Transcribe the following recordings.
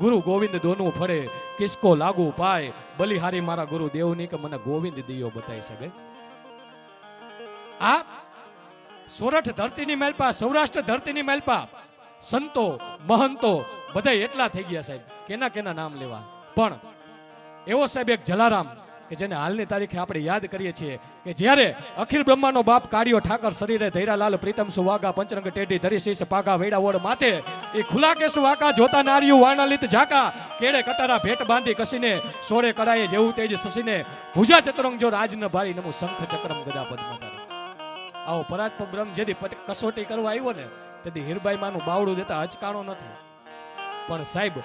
ગુરુ ગોવિંદ દોનું ફરે, કિસકો લાગુ પાય, બલિહારી મારા ગુરુ દેવની કે મને ગોવિંદ દિયો બતાવી શકે આ સોરઠ ધરતીની મેલપા સૌરાષ્ટ્ર ધરતીની મેલપા સંતો, મહંતો બધા એટલા થઈ ગયા સાહેબ, કેના કેના નામ લેવા. પણ એવો સાહેબ એક જલારામ કે જેને હાલની તારીખે આપણે યાદ કરીએ છીએ કે જ્યારે અખિલ બ્રહ્માનો બાપ કાઢ્યો ઠાકર શરીરે ધૈરાલાલ, પ્રીતમ સુવાગા, પંચરંગ ટેઢી, ધરી શીશ, પાગા, વેડા ઓડ માથે એ ખુલા કે સુવાકા જોતા નાર્યું વાણાલિત ઝાકા કેડે કટારા ભેટ બાંધી કસીને સોળે કડાએ જેવું તેજ સસીને ભુજા ચતુરંગ જો રાજ ભારી નમું શંખ ચક્રમ ગદા પદ્મતારે આવો પરાત્મ બ્રહ્મ જેથી કસોટી કરવા આવ્યો ને, તેથી હીરબાઈ માનું બાવડું દેતા અચકાણો નથી. પણ સાહેબ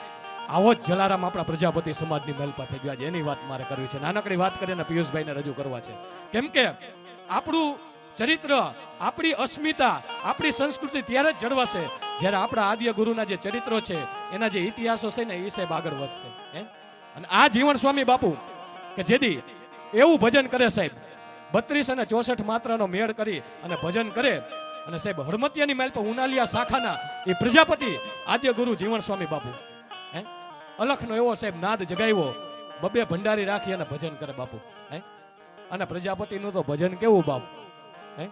આવો જ જલારામ આપણા પ્રજાપતિ સમાજની મહેલપા થઈ ગયા. છે એની વાત મારે કરવી છે. નાનકડી વાત કરીને પિયુષભાઈને રજૂ કરવા છે. કેમ કે આપણું ચરિત્ર, આપણી અસ્મિતા, આપણી સંસ્કૃતિ ત્યારે જ જળવાશે જ્યારે આપણા આદ્ય ગુરુના જે ચરિત્રો છે, એના જે ઇતિહાસો છે ને, એ સાહેબ આગળ વધશે. અને આ જીવન સ્વામી બાપુ કે જેદી એવું ભજન કરે સાહેબ, બત્રીસ અને ચોસઠ માત્રાનો મેળ કરી અને ભજન કરે અને સાહેબ હળમતિયાની મેલ પર ઉનાલિયા શાખાના એ પ્રજાપતિ આદ્ય ગુરુ જીવન સ્વામી બાપુ. અલખનો એવો સાહેબ નાદ જગાવ્યો. બબે ભંડારી રાખી અને ભજન કરે બાપુ. હે? અને પ્રજાપતિનું તો ભજન કેવું બાપુ? હે?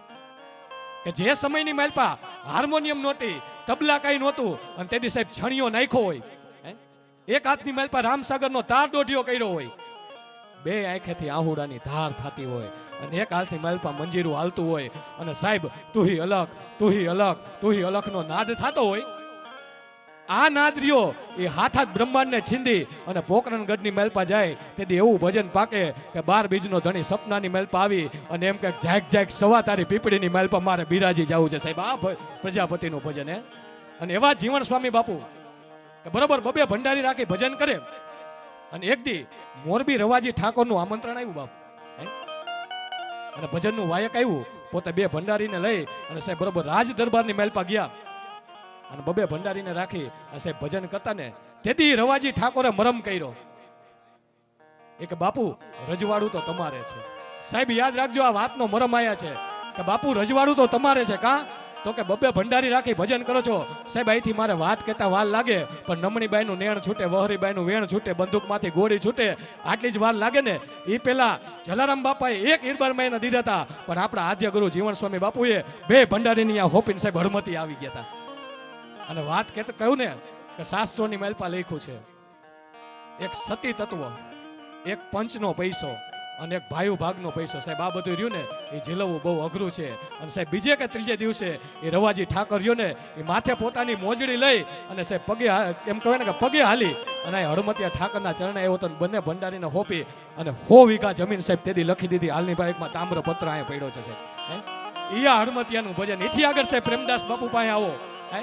કે જે સમયની માલપા હાર્મોનિયમ નહોતી, તબલા કઈ નહોતું, અને તેથી સાહેબ છણીઓ નાખ્યો હોય. હે? એક હાથની માલપા રામસાગરનો તાર દોઢિયો કર્યો હોય. બે આંખેથી આહુડાની ધાર થતી હોય અને એક હાથની માલપા મંજીરું હાલતું હોય. અને સાહેબ, તુહી અલગ તુહી અલગ તુહી અલગનો નાદ થતો હોય. આ નાદરીઓ એ હાથ હાથ બ્રહ્માંડને છીંદી અને પોકરણગઢની મેલપા જાય. તેથી એવું ભજન પાકે કે બાર બીજનો ધણી સપનાની મેલપા આવી અને એમ કે જાગ જાગ સવા તારી પીપળીની મેલપા મારે બિરાજી જવું છે. સાહેબ, આ પ્રજાપતિનું ભજન હે. અને એવા જીવન સ્વામી બાપુ કે બરોબર બબે ભંડારી રાખી ભજન કરે. અને એક દી મોરબી રવાજી ઠાકોરનું આમંત્રણ આવ્યું બાપુ? અને ભજનનું વાયક આવ્યું. પોતે બે ભંડારીને લઈ અને સાહેબ બરોબર રાજ દરબારની મેલપા ગયા. અને બબે ભંડારીને રાખી સાહેબ ભજન કરતા ને તેથી રવાજી ઠાકોરે મરમ કર્યો. એક બાપુ રજવાડું તો તમારે છે. સાહેબ, યાદ રાખજો, આ વાતનો મરમ આયા છે. કે બાપુ રજવાડું તો તમારે છે, કા? તો કે બબે ભંડારી રાખી ભજન કરો છો. સાહેબ, અહીંથી મારે વાત કહેતા વાર લાગે, પણ નમણીબાઈનું નેણ છૂટે, વહરીબાઈનું વેણ છૂટે, બંદૂકમાંથી ગોળી છૂટે, આટલી જ વાર લાગે ને? એ પેલા જલારામ બાપાએ એક ઈરબાર મહિના દીધા હતા. પણ આપણા આદ્ય ગુરુ જીવન સ્વામી બાપુએ બે ભંડારીની આ હોપીન સાહેબ હળમતી આવી ગયા હતા. અને વાત કે કહ્યું ને કે શાસ્ત્રોની મહેલપા લખ્યું છે. એક સતી તત્વ, એક પંચનો પૈસો અને એક ભાયુ ભાગનો પૈસો. સાહેબ, આ બધું રહ્યું ને, એ ઝીલવવું બહુ અઘરું છે. અને સાહેબ, બીજે કે ત્રીજે દિવસે એ રવાજી ઠાકર રહ્યો ને, એ માથે પોતાની મોજડી લઈ અને સાહેબ, પગે એમ કહેવાય ને કે પગે હાલી અને હળમતિયા ઠાકરના ચરણે આવ્યો તો બંને ભંડારીને હોપી અને હો વીઘા જમીન સાહેબ તેથી લખી દીધી. હાલની બાઇકમાં તામ્ર પત્ર અહીંયા પડ્યો છે સાહેબ. આ હળમતિયાનું ભજન. એથી આગળ સાહેબ, પ્રેમદાસ બાપુ પાસે આવો. હે?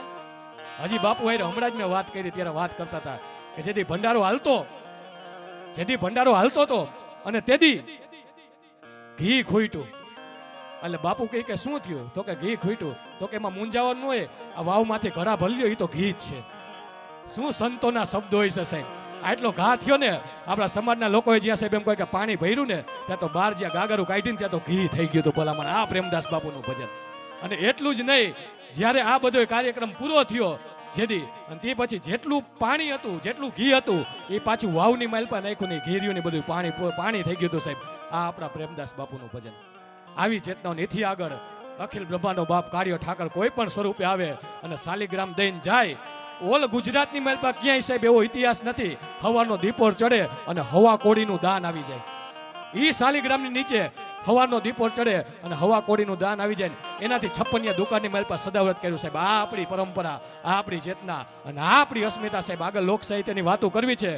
હજી બાપુ હારે હમણાં જ મેં વાત કરી ત્યારે વાત કરતા હતા કે જેથી ભંડારો હાલતો, જેથી ભંડારો હાલતો હતો અને તેથી ઘી ખોઈટું એટલે બાપુ કહે કે શું થયું? તો કે ઘી ખોઈટું તો કે એમાં મૂંઝાવાનું હોય, આ વાવમાંથી ઘડા ભલ્યો એ તો ઘી જ છે. શું સંતોના શબ્દો હોય છે સાહેબ? આટલો ઘા થયો ને, આપણા સમાજના લોકોએ જ્યાં સાહેબ એમ કહે કે પાણી ભર્યું ને, ત્યાં તો બહાર જ્યાં ગાગરું કાઢીને ત્યાં તો ઘી થઈ ગયું હતું ભલામણ. આ પ્રેમદાસ બાપુનું ભજન. અને એટલું જ નહીં જ્યારે આ બધો કાર્યક્રમ પૂરો થયો, જેદી તે પછી જેટલું પાણી હતું, જેટલું ઘી હતું, એ પાછું વાવની માલપા નાખ્યું ને ઘેર્યું બધું પાણી પાણી થઈ ગયું હતું સાહેબ. આ આપણા પ્રેમદાસ બાપુનું ભજન. આવી ચેતનાઓ એથી આગળ અખિલ બ્રહ્માનો બાપ કાર્ય ઠાકર કોઈ પણ સ્વરૂપે આવે અને શાલિગ્રામ દઈને જાય, ઓલ ગુજરાતની માલપા ક્યાંય સાહેબ એવો ઇતિહાસ નથી. હવાનો દીપોર ચડે અને હવા કોડીનું દાન આવી જાય. ઈ શાલિગ્રામની નીચે હવાનો દીપોર ચડે અને હવા કોડીનું દાન આવી જાય એનાથી છપ્પનિયા દુકાનની મારી પાસે સદાવ્રત કર્યું સાહેબ. આ આપણી પરંપરા આ આપણી ચેતના અને આ આપણી અસ્મિતા સાહેબ આગળ લોક સાહિત્યની વાતો કરવી છે.